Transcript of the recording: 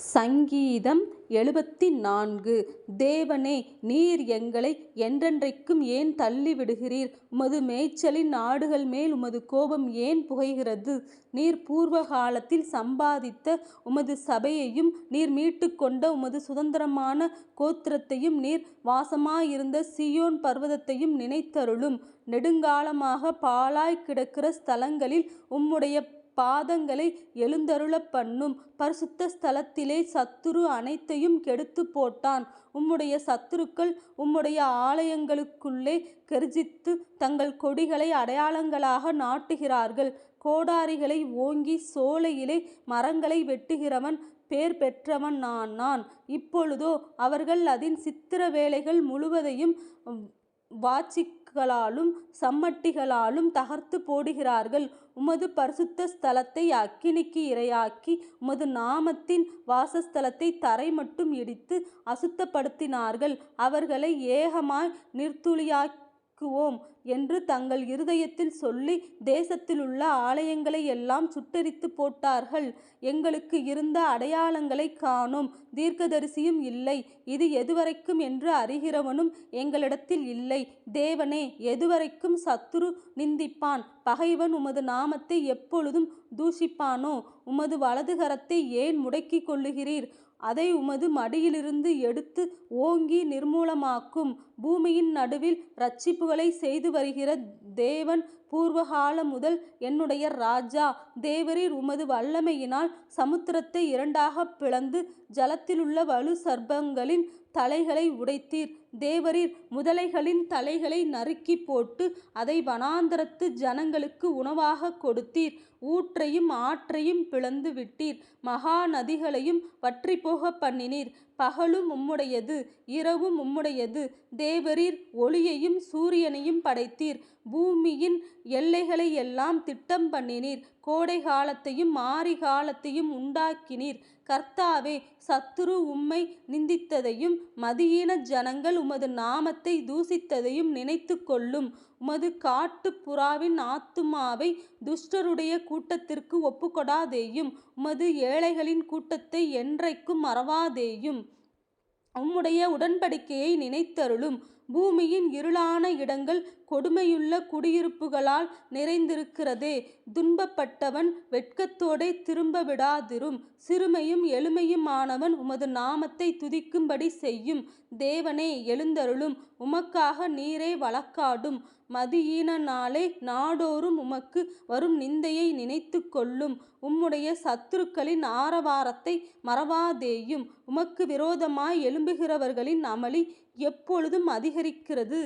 சங்கீதம் எழுபத்தி நான்கு தேவனே நீர் எங்களை என்றென்றைக்கும் ஏன் தள்ளிவிடுகிறீர்? உமது மேய்ச்சலின் ஆடுகள்மேல் உமது கோபம் ஏன் புகைகிறது? நீர் பூர்வகாலத்தில் சம்பாதித்த உமது சபையையும் நீர் மீட்டுக்கொண்ட உமது சுதந்திரமான கோத்திரத்தையும் நீர் வாசமாயிருந்த சியோன் பர்வதத்தையும் நினைத்தருளும். நெடுங்காலமாக பாலாய் கிடக்கிற ஸ்தலங்களில் உம்முடைய பாதங்களை எழுந்தருளப் பண்ணும். பரிசுத்த ஸ்தலத்திலே சத்துரு அனைத்தையும் கெடுத்து போட்டான். உம்முடைய சத்துருக்கள் உம்முடைய ஆலயங்களுக்குள்ளே கெர்ஜித்து தங்கள் கொடிகளை அடையாளங்களாக நாட்டுகிறார்கள். கோடாரிகளை ஓங்கி சோலையிலே மரங்களை வெட்டுகிறவன் பேர் பெற்றவனானான். இப்பொழுதோ அவர்கள் அதன் சித்திர வேலைகள் முழுவதையும் வாச்சிகளாலும் சம்மட்டிகளாலும் தகர்த்துப் போடுகிறார்கள். உமது பரிசுத்த ஸ்தலத்தை அக்கினிக்கு இரையாக்கி உமது நாமத்தின் வாசஸ்தலத்தை தரை மட்டும் இடித்து அசுத்தப்படுத்தினார்கள். அவர்களை ஏகமாய் தாக்குவோம் என்று தங்கள் இருதயத்தில் சொல்லி தேசத்திலுள்ள ஆலயங்களையெல்லாம் சுட்டரித்து போட்டார்கள். எங்களுக்கு இருந்த அடையாளங்களைக் காணோம் தீர்க்கதரிசியும் இல்லை. இது எதுவரைக்கும் என்று அறிகிறவனும் எங்களிடத்தில் இல்லை. தேவனே எதுவரைக்கும் சத்துரு நிந்திப்பான். பகைவன் உமது நாமத்தை எப்பொழுதும் தூஷிப்பானோ? உமது வலதுகரத்தை ஏன் முடக்கிக் கொள்ளுகிறீர்? அதை உமது மடியிலிருந்து எடுத்து ஓங்கி நிர்மூலமாக்கும். பூமியின் நடுவில் ரட்சிப்புகளை செய்து வருகிற தேவன் பூர்வகாலம் முதல் என்னுடைய ராஜா தேவரீர் உமது வல்லமையினால் சமுத்திரத்தை இரண்டாக பிளந்து ஜலத்திலுள்ள வலு சர்ப்பங்களின் தலைகளை உடைத்தீர். தேவரீர் முதலைகளின் தலைகளை நறுக்கிப் போட்டு அதை வனாந்தரத்து ஜனங்களுக்கு உணவாக கொடுத்தீர். ஊற்றையும் ஆற்றையும் பிளந்து விட்டீர். மகா நதிகளையும் வற்றிப்போகப் பண்ணினீர். பகலும் உம்முடையது இரவும் உம்முடையது. தேவரீர் ஒளியையும் சூரியனையும் படைத்தீர். பூமியின் எல்லைகளை எல்லாம் திட்டம் பண்ணினீர். கோடை காலத்தையும் மாரி காலத்தையும் உண்டாக்கினீர். கர்த்தாவே சத்துரு உம்மை நிந்தித்ததையும் மதியீன ஜனங்கள் உமது நாமத்தை தூசித்ததையும் நினைத்து கொள்ளும் உமது காட்டு புறாவின் ஆத்துமாவை துஷ்டருடைய கூட்டத்திற்கு ஒப்புக்கொடாதேயும் உமது ஏழைகளின் கூட்டத்தை என்றைக்கும் மறவாதேயும். உம்முடைய உடன்படிக்கையை நினைத்தருளும். பூமியின் இருளான இடங்கள் கொடுமையுள்ள குடியிருப்புகளால் நிறைந்திருக்கிறதே. துன்பப்பட்டவன் வெட்கத்தோடே திரும்ப விடாதிரும் சிறுமையும் எளிமையுமானவன் உமது நாமத்தை துதிக்கும்படி செய்யும். தேவனே எழுந்தருளும். உமக்காக நீரே வழக்காடும். மதியீனனாலே நாடோறும் உமக்கு வரும் நிந்தையை நினைத்து கொள்ளும் உம்முடைய சத்துருக்களின் ஆரவாரத்தை மறவாதேயும். உமக்கு விரோதமாய் எழும்புகிறவர்களின் அமளி எப்பொழுதும் அதிகரிக்கிறது.